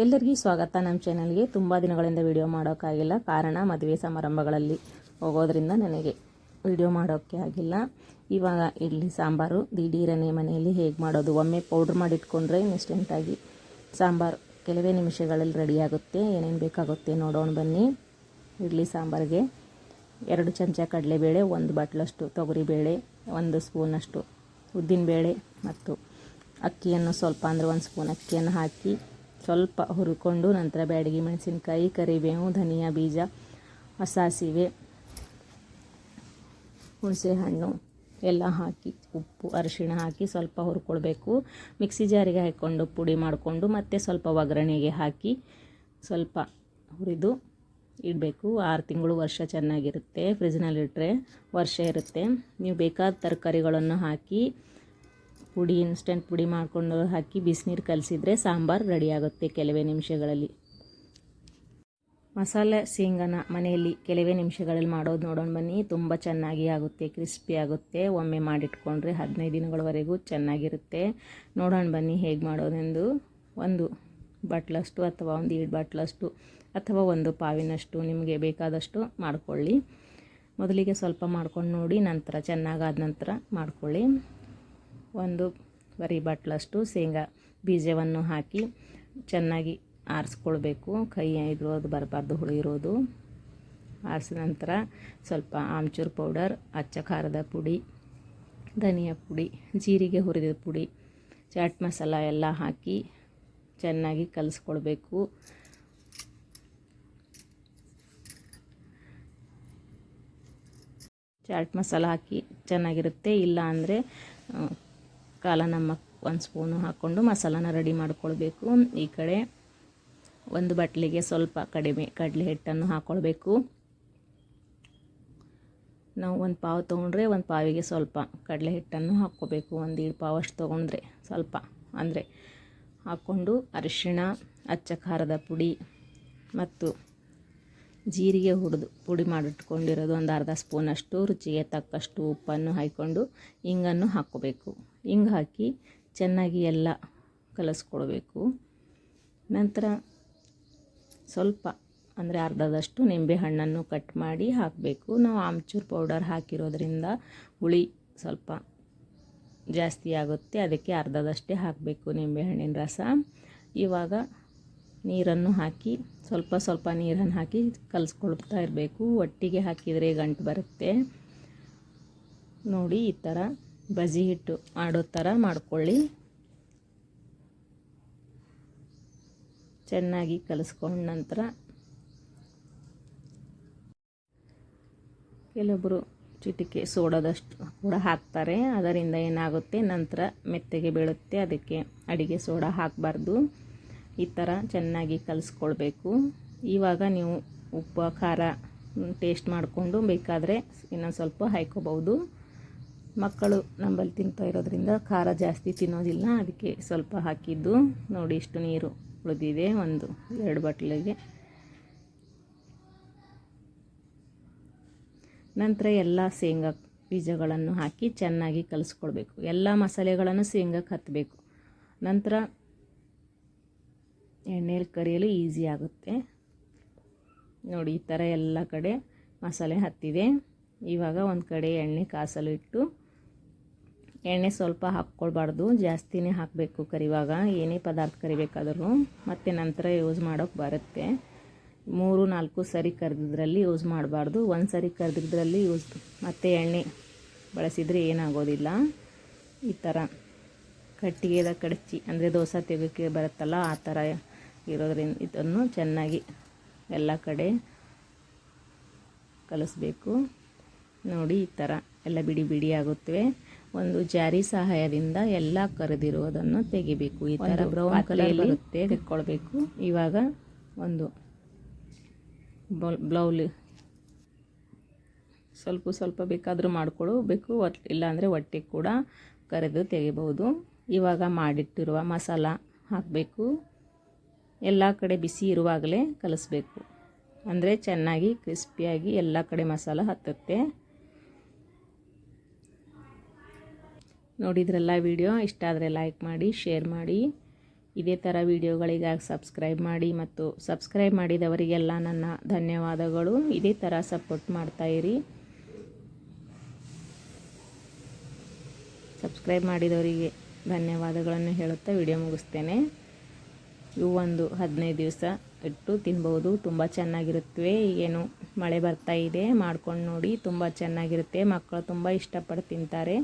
ಎಲ್ಲರಿಗೂ ಸ್ವಾಗತ. ನಮ್ಮ ಚಾನಲ್ಗೆ ತುಂಬ ದಿನಗಳಿಂದ ವಿಡಿಯೋ ಮಾಡೋಕ್ಕಾಗಿಲ್ಲ. ಕಾರಣ ಮದುವೆ ಸಮಾರಂಭಗಳಲ್ಲಿ ಹೋಗೋದ್ರಿಂದ ನನಗೆ ವಿಡಿಯೋ ಮಾಡೋಕ್ಕೆ ಆಗಿಲ್ಲ. ಇವಾಗ ಇಡ್ಲಿ ಸಾಂಬಾರು, ದಿಢೀರನೆ ಮನೆಯಲ್ಲಿ ಹೇಗೆ ಮಾಡೋದು? ಒಮ್ಮೆ ಪೌಡ್ರ್ ಮಾಡಿಟ್ಕೊಂಡ್ರೆ ಇನ್ಸ್ಟೆಂಟಾಗಿ ಸಾಂಬಾರು ಕೆಲವೇ ನಿಮಿಷಗಳಲ್ಲಿ ರೆಡಿಯಾಗುತ್ತೆ ಏನೇನು ಬೇಕಾಗುತ್ತೆ ನೋಡೋಣ ಬನ್ನಿ. ಇಡ್ಲಿ ಸಾಂಬಾರಿಗೆ ಎರಡು ಚಮಚ ಕಡಲೆಬೇಳೆ, ಒಂದು ಬಟ್ಲಷ್ಟು ತೊಗರಿಬೇಳೆ, ಒಂದು ಸ್ಪೂನಷ್ಟು ಉದ್ದಿನಬೇಳೆ ಮತ್ತು ಅಕ್ಕಿಯನ್ನು ಸ್ವಲ್ಪ ಅಂದರೆ ಒಂದು ಸ್ಪೂನ್ ಅಕ್ಕಿಯನ್ನು ಹಾಕಿ ಸ್ವಲ್ಪ ಹುರ್ಕೊಂಡು ನಂತರ ಬ್ಯಾಡಗಿ ಮೆಣಸಿನ್ಕಾಯಿ, ಕರಿಬೇವು, ಧನಿಯಾ ಬೀಜ ಸಾಸಿವೆ ಹುಣಸೆಹಣ್ಣು ಎಲ್ಲ ಹಾಕಿ, ಉಪ್ಪು, ಅರಿಶಿಣ ಹಾಕಿ ಸ್ವಲ್ಪ ಹುರ್ಕೊಳ್ಬೇಕು. ಮಿಕ್ಸಿ ಜಾರಿಗೆ ಹಾಕ್ಕೊಂಡು ಪುಡಿ ಮಾಡಿಕೊಂಡು ಮತ್ತೆ ಸ್ವಲ್ಪ ಒಗ್ಗರಣೆಗೆ ಹಾಕಿ ಸ್ವಲ್ಪ ಹುರಿದು ಇಡಬೇಕು. ಆರು ತಿಂಗಳು ವರ್ಷ ಚೆನ್ನಾಗಿರುತ್ತೆ ಫ್ರಿಜ್ನಲ್ಲಿಟ್ಟರೆ ವರ್ಷ ಇರುತ್ತೆ. ನೀವು ಬೇಕಾದ ತರಕಾರಿಗಳನ್ನು ಹಾಕಿ ಪುಡಿ ಇನ್ಸ್ಟೆಂಟ್ ಪುಡಿ ಮಾಡಿಕೊಂಡು ಹಾಕಿ ಬಿಸಿನೀರು ಕಲಸಿದ್ರೆ ಸಾಂಬಾರು ರೆಡಿಯಾಗುತ್ತೆ ಕೆಲವೇ ನಿಮಿಷಗಳಲ್ಲಿ. ಮಸಾಲೆ ಶೇಂಗಾನ ಮನೆಯಲ್ಲಿ ಕೆಲವೇ ನಿಮಿಷಗಳಲ್ಲಿ ಮಾಡೋದು ನೋಡೋಣ ಬನ್ನಿ. ತುಂಬ ಚೆನ್ನಾಗಿ ಆಗುತ್ತೆ ಕ್ರಿಸ್ಪಿ ಆಗುತ್ತೆ. ಒಮ್ಮೆ ಮಾಡಿಟ್ಕೊಂಡ್ರೆ ಹದಿನೈದು ದಿನಗಳವರೆಗೂ ಚೆನ್ನಾಗಿರುತ್ತೆ. ನೋಡೋಣ ಬನ್ನಿ ಹೇಗೆ ಮಾಡೋದೆಂದು. ಒಂದು ಬಾಟ್ಲಷ್ಟು ಅಥವಾ ಒಂದು ಎರಡು ಬಾಟ್ಲಷ್ಟು ಅಥವಾ ಒಂದು ಪಾವಿನಷ್ಟು ನಿಮಗೆ ಬೇಕಾದಷ್ಟು ಮಾಡಿಕೊಳ್ಳಿ. ಮೊದಲಿಗೆ ಸ್ವಲ್ಪ ಮಾಡ್ಕೊಂಡು ನೋಡಿ, ನಂತರ ಚೆನ್ನಾಗಾದ ನಂತರ ಮಾಡ್ಕೊಳ್ಳಿ. ಒಂದು ಬರೀ ಬಟ್ಲಷ್ಟು ಶೇಂಗಾ ಬೀಜವನ್ನು ಹಾಕಿ ಚೆನ್ನಾಗಿ ಆರಿಸ್ಕೊಳ್ಬೇಕು. ಕೈ ಇರೋದು ಬರಬಾರ್ದು, ಹುಳಿ ಇರೋದು. ಆರಿಸಿದ ನಂತರ ಸ್ವಲ್ಪ ಆಮ್ಚೂರು ಪೌಡರ್, ಅಚ್ಚ ಖಾರದ ಪುಡಿ, ಧನಿಯಾ ಪುಡಿ, ಜೀರಿಗೆ ಹುರಿದ ಪುಡಿ, ಚಾಟ್ ಮಸಾಲ ಎಲ್ಲ ಹಾಕಿ ಚೆನ್ನಾಗಿ ಕಲಿಸ್ಕೊಳ್ಬೇಕು. ಚಾಟ್ ಮಸಾಲ ಹಾಕಿ ಚೆನ್ನಾಗಿರುತ್ತೆ. ಇಲ್ಲ ಅಂದರೆ ಕಾಲ ನಮ್ಮಕ್ಕ ಒಂದು ಸ್ಪೂನು ಹಾಕ್ಕೊಂಡು ಮಸಾಲಾನ ರೆಡಿ ಮಾಡ್ಕೊಳ್ಬೇಕು. ಈ ಕಡೆ ಒಂದು ಬಟ್ಲಿಗೆ ಸ್ವಲ್ಪ ಕಡಿಮೆ ಕಡಲೆ ಹಿಟ್ಟನ್ನು ಹಾಕ್ಕೊಳ್ಬೇಕು ನಾವು ಒಂದು ಪಾವು ತೊಗೊಂಡ್ರೆ ಒಂದು ಪಾವಿಗೆ ಸ್ವಲ್ಪ ಕಡಲೆ ಹಿಟ್ಟನ್ನು ಹಾಕ್ಕೋಬೇಕು. ಒಂದು ಎರಡು ಪಾವು ಅಷ್ಟು ತೊಗೊಂಡ್ರೆ ಸ್ವಲ್ಪ. ಅಂದರೆ ಹಾಕ್ಕೊಂಡು ಅರಿಶಿಣ, ಅಚ್ಚ ಖಾರದ ಪುಡಿ ಮತ್ತು ಜೀರಿಗೆ ಹುಡಿದು, ಪುಡಿ ಮಾಡಿಟ್ಕೊಂಡಿರೋದು ಒಂದು ಅರ್ಧ ಸ್ಪೂನಷ್ಟು ರುಚಿಗೆ ತಕ್ಕಷ್ಟು ಉಪ್ಪನ್ನು ಹಾಕ್ಕೊಂಡು ಹಿಂಗನ್ನು ಹಾಕ್ಕೋಬೇಕು. ಹಿಂಗೆ ಹಾಕಿ ಚೆನ್ನಾಗಿ ಎಲ್ಲ ಕಲಸ್ಕೊಳ್ಬೇಕು ನಂತರ ಸ್ವಲ್ಪ ಅಂದರೆ ಅರ್ಧದಷ್ಟು ನಿಂಬೆ ಹಣ್ಣನ್ನು ಕಟ್ ಮಾಡಿ ಹಾಕಬೇಕು. ನಾವು ಆಮ್ಚೂರು ಪೌಡರ್ ಹಾಕಿರೋದ್ರಿಂದ ಹುಳಿ ಸ್ವಲ್ಪ ಜಾಸ್ತಿ ಆಗುತ್ತೆ, ಅದಕ್ಕೆ ಅರ್ಧದಷ್ಟೇ ಹಾಕಬೇಕು ನಿಂಬೆಹಣ್ಣಿನ ರಸ. ಇವಾಗ ನೀರನ್ನು ಹಾಕಿ ಸ್ವಲ್ಪ ಸ್ವಲ್ಪ ನೀರನ್ನು ಹಾಕಿ ಕಲಿಸ್ಕೊಳ್ತಾ ಇರಬೇಕು. ಒಟ್ಟಿಗೆ ಹಾಕಿದರೆ ಗಂಟು ಬರುತ್ತೆ. ನೋಡಿ, ಈ ಥರ ಬಜಿ ಹಿಟ್ಟು ಮಾಡೋ ಥರ ಮಾಡ್ಕೊಳ್ಳಿ. ಚೆನ್ನಾಗಿ ಕಲಿಸ್ಕೊಂಡ ನಂತರ ಕೆಲವೊಬ್ಬರು ಚಿಟಿಕೆ ಸೋಡದಷ್ಟು ಕೂಡ ಹಾಕ್ತಾರೆ. ಅದರಿಂದ ಏನಾಗುತ್ತೆ? ನಂತರ ಮೆತ್ತಗೆ ಬೀಳುತ್ತೆ. ಅದಕ್ಕೆ ಅಡಿಗೆ ಸೋಡಾ ಹಾಕಬಾರ್ದು. ಈ ಥರ ಚೆನ್ನಾಗಿ ಕಲಿಸ್ಕೊಳ್ಬೇಕು. ಇವಾಗ ನೀವು ಉಪ್ಪು, ಖಾರ ಟೇಸ್ಟ್ ಮಾಡಿಕೊಂಡು ಬೇಕಾದರೆ ಇನ್ನೊಂದು ಸ್ವಲ್ಪ ಹಾಯ್ಕೋಬೋದು ಮಕ್ಕಳು ನಂಬಲ್ಲಿ ತಿಂತಾ ಇರೋದ್ರಿಂದ ಖಾರ ಜಾಸ್ತಿ ತಿನ್ನೋದಿಲ್ಲ, ಅದಕ್ಕೆ ಸ್ವಲ್ಪ ಹಾಕಿದ್ದು. ನೋಡಿ ಇಷ್ಟು ನೀರು ಉಳಿದಿದೆ, ಒಂದು ಎರಡು ಬಟ್ಲಿಗೆ. ನಂತರ ಎಲ್ಲ ಶೇಂಗಾ ಬೀಜಗಳನ್ನು ಹಾಕಿ ಚೆನ್ನಾಗಿ ಕಲಿಸ್ಕೊಳ್ಬೇಕು. ಎಲ್ಲ ಮಸಾಲೆಗಳನ್ನು ಶೇಂಗಾಕ್ಕೆ ಹತ್ತಬೇಕು ನಂತರ ಎಣ್ಣೆಯಲ್ಲಿ ಕರಿಯಲು ಈಸಿ ಆಗುತ್ತೆ. ನೋಡಿ, ಈ ಥರ ಎಲ್ಲ ಕಡೆ ಮಸಾಲೆ ಹತ್ತಿದೆ. ಇವಾಗ ಒಂದು ಕಡೆ ಎಣ್ಣೆ ಕಾಸಲು ಇಟ್ಟು ಎಣ್ಣೆ ಸ್ವಲ್ಪ ಹಾಕ್ಕೊಳ್ಬಾರ್ದು. ಜಾಸ್ತಿನೇ ಹಾಕಬೇಕು ಕರಿವಾಗ. ಏನೇ ಪದಾರ್ಥ ಕರಿಬೇಕಾದ್ರೂ. ಮತ್ತು ನಂತರ ಯೂಸ್ ಮಾಡೋಕ್ಕೆ ಬರುತ್ತೆ. ಮೂರು, ನಾಲ್ಕು ಸರಿ ಕರೆದಿದ್ರಲ್ಲಿ ಯೂಸ್ ಮಾಡಬಾರ್ದು. ಒಂದು ಸರಿ ಕರೆದಿದ್ರಲ್ಲಿ ಯೂಸ್ ಮತ್ತು ಎಣ್ಣೆ ಬಳಸಿದರೆ ಏನಾಗೋದಿಲ್ಲ. ಈ ಥರ ಕಟ್ಟಿಗೆದ ಕಡಚಿ, ಅಂದರೆ ದೋಸೆ ತೆಗೋಕ್ಕೆ ಬರುತ್ತಲ್ಲ, ಆ ಥರ ಇರೋದ್ರಿಂದ ಇದನ್ನು ಚೆನ್ನಾಗಿ ಎಲ್ಲ ಕಡೆ ಕಲಿಸ್ಬೇಕು. ನೋಡಿ ಈ ಥರ ಎಲ್ಲ ಬಿಡಿ ಬಿಡಿ ಆಗುತ್ತವೆ. ಒಂದು ಜಾರಿ ಸಹಾಯದಿಂದ ಎಲ್ಲ ಕರೆದಿರುವುದನ್ನು ತೆಗಿಬೇಕು. ಈ ಥರ ಬ್ರೌನ್ ಕಲರ್ ಬರುತ್ತೆ ತೆಕ್ಕೊಳ್ಬೇಕು. ಇವಾಗ ಒಂದು ಬ್ಲೌಲ್ ಸ್ವಲ್ಪ ಸ್ವಲ್ಪ ಬೇಕಾದರೂ ಮಾಡ್ಕೊಳ್ಬೇಕು. ಒಟ್ ಇಲ್ಲಾಂದರೆ ಹೊಟ್ಟೆ ಕೂಡ ಕರೆದು ತೆಗಿಬೋದು. ಇವಾಗ ಮಾಡಿಟ್ಟಿರುವ ಮಸಾಲ ಹಾಕಬೇಕು. ಎಲ್ಲ ಕಡೆ ಬಿಸಿ ಇರುವಾಗಲೇ ಕಲಿಸ್ಬೇಕು. ಅಂದರೆ ಚೆನ್ನಾಗಿ ಕ್ರಿಸ್ಪಿಯಾಗಿ ಎಲ್ಲ ಕಡೆ ಮಸಾಲ ಹತ್ತುತ್ತೆ. ನೋಡಿದ್ರಲ್ಲ ವಿಡಿಯೋ. ಇಷ್ಟ ಆದರೆ ಲೈಕ್ ಮಾಡಿ ಶೇರ್ ಮಾಡಿ. ಇದೇ ಥರ ವಿಡಿಯೋಗಳಿಗಾಗಿ ಸಬ್ಸ್ಕ್ರೈಬ್ ಮಾಡಿ ಮತ್ತು ಸಬ್ಸ್ಕ್ರೈಬ್ ಮಾಡಿದವರಿಗೆಲ್ಲ ನನ್ನ ಧನ್ಯವಾದಗಳು. ಇದೇ ಥರ ಸಪೋರ್ಟ್ ಮಾಡ್ತಾಯಿರಿ ಸಬ್ಸ್ಕ್ರೈಬ್ ಮಾಡಿದವರಿಗೆ ಧನ್ಯವಾದಗಳನ್ನು ಹೇಳುತ್ತಾ ವಿಡಿಯೋ ಮುಗಿಸ್ತೇನೆ. ಇವು ಒಂದು ಹದಿನೈದು ದಿವಸ ಇಟ್ಟು ತಿನ್ಬೋದು. ತುಂಬ ಚೆನ್ನಾಗಿರುತ್ತವೆ. ಏನು ಮಳೆ ಬರ್ತಾ ಇದೆ, ಮಾಡ್ಕೊಂಡು ನೋಡಿ ತುಂಬ ಚೆನ್ನಾಗಿರುತ್ತೆ. ಮಕ್ಕಳು ತುಂಬ ಇಷ್ಟಪಟ್ಟು ತಿಂತಾರೆ.